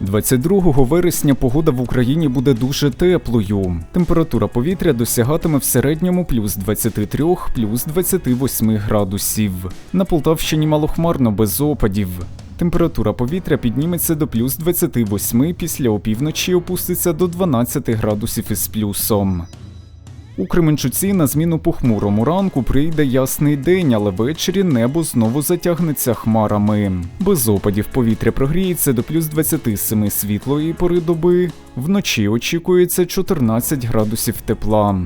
22 вересня погода в Україні буде дуже теплою. Температура повітря досягатиме в середньому плюс 23, плюс 28 градусів. На Полтавщині малохмарно без опадів. Температура повітря підніметься до плюс 28, після опівночі опуститься до 12 градусів із плюсом. У Кременчуці на зміну похмурому ранку прийде ясний день, але ввечері небо знову затягнеться хмарами. Без опадів повітря прогріється до плюс 27 світлої пори доби. Вночі очікується 14 градусів тепла.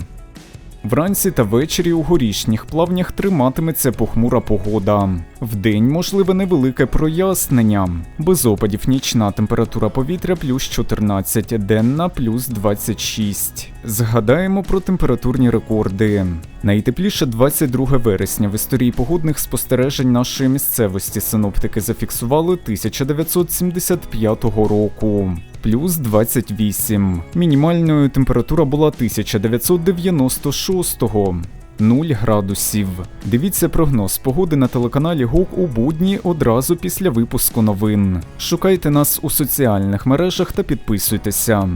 Вранці та ввечері у горішніх плавнях триматиметься похмура погода. Вдень можливе невелике прояснення. Без опадів нічна температура повітря плюс 14, денна плюс 26. Згадаємо про температурні рекорди. Найтепліше 22 вересня в історії погодних спостережень нашої місцевості синоптики зафіксували 1975 року. Плюс 28. Мінімальною температура була 1996-го. 0 градусів. Дивіться прогноз погоди на телеканалі ГУК у будні одразу після випуску новин. Шукайте нас у соціальних мережах та підписуйтеся.